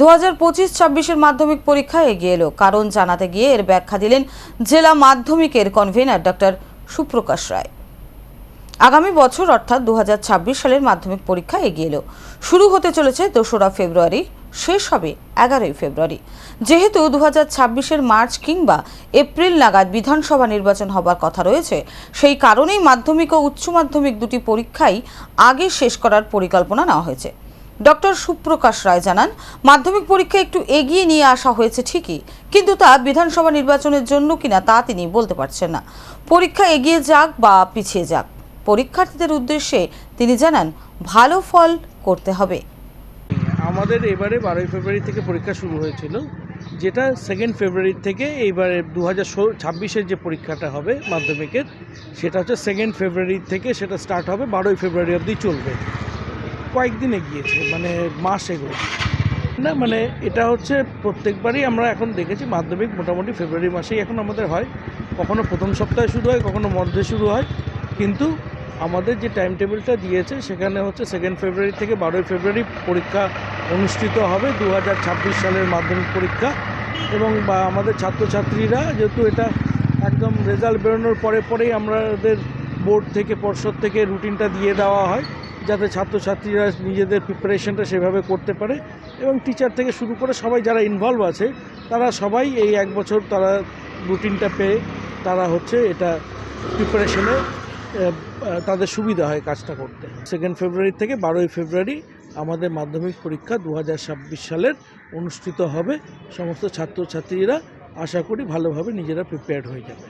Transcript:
দু হাজার পঁচিশ ছাব্বিশের মাধ্যমিক পরীক্ষা এগিয়ে এলো। কারণ জানাতে গিয়ে এর ব্যাখ্যা দিলেন জেলা মাধ্যমিকের কনভেনার ডক্টর সুপ্রকাশ রায়। আগামী বছর অর্থাৎ দু হাজার ছাব্বিশ সালের মাধ্যমিক পরীক্ষা এগিয়ে এলো। শুরু হতে চলেছে দোসরা ফেব্রুয়ারি, শেষ হবে এগারোই ফেব্রুয়ারি। যেহেতু দু ছাব্বিশের মার্চ কিংবা এপ্রিল নাগাদ বিধানসভা নির্বাচন হবার কথা রয়েছে, সেই কারণেই মাধ্যমিক ও উচ্চ মাধ্যমিক দুটি পরীক্ষাই আগে শেষ করার পরিকল্পনা নেওয়া হয়েছে। ডক্টর সুপ্রকাশ রায় জানান, মাধ্যমিক পরীক্ষা একটু এগিয়ে নিয়ে আসা হয়েছে ঠিকই, কিন্তু তা বিধানসভা নির্বাচনের জন্য কিনা তা তিনি বলতে পারছেন না। পরীক্ষা এগিয়ে যাক বা পিছিয়ে যাক। পরীক্ষার্থীদের উদ্দেশ্যে তিনি জানান, ভালো ফল করতে হবে। আমাদের এবারে বারোই ফেব্রুয়ারি থেকে পরীক্ষা শুরু হয়েছিল, যেটা সেকেন্ড ফেব্রুয়ারি থেকে এইবারে দু হাজার ছাব্বিশের যে পরীক্ষাটা হবে মাধ্যমিকের, সেটা হচ্ছে সেকেন্ড ফেব্রুয়ারি থেকে সেটা স্টার্ট হবে, বারোই ফেব্রুয়ারি অবধি চলবে। কয়েকদিন গিয়েছে মানে মাস এগোয় না মানে এটা হচ্ছে প্রত্যেকবারই আমরা এখন দেখেছি, মাধ্যমিক মোটামুটি ফেব্রুয়ারি মাসেই এখন আমাদের হয়। কখনো প্রথম সপ্তাহে শুরু হয়, কখনো মধ্যে শুরু হয়। কিন্তু আমাদের যে টাইম টেবিলটা দিয়েছে, সেখানে হচ্ছে সেকেন্ড ফেব্রুয়ারি থেকে বারোই ফেব্রুয়ারি পরীক্ষা অনুষ্ঠিত হবে দু হাজার ছাব্বিশ সালের মাধ্যমিক পরীক্ষা। এবং বা আমাদের ছাত্রছাত্রীরা যেহেতু এটা একদম রেজাল্ট বেরোনোর পরে পরেই আমাদের বোর্ড থেকে, পর্ষদ থেকে রুটিনটা দিয়ে দেওয়া হয়। যাতে ছাত্রছাত্রীরা নিজেদের প্রিপারেশনটা সেভাবে করতে পারে এবং টিচার থেকে শুরু করে সবাই যারা ইনভলভ আছে, তারা সবাই এই এক বছর তারা রুটিনটা পেয়ে তারা হচ্ছে এটা প্রিপারেশনে তাদের সুবিধা হয় কাজটা করতে। সেকেন্ড ফেব্রুয়ারি থেকে বারোই ফেব্রুয়ারি আমাদের মাধ্যমিক পরীক্ষা দু হাজার ছাব্বিশ সালের অনুষ্ঠিত হবে। সমস্ত ছাত্রছাত্রীরা আশা করি ভালোভাবে নিজেরা প্রিপেয়ার্ড হয়ে যাবে।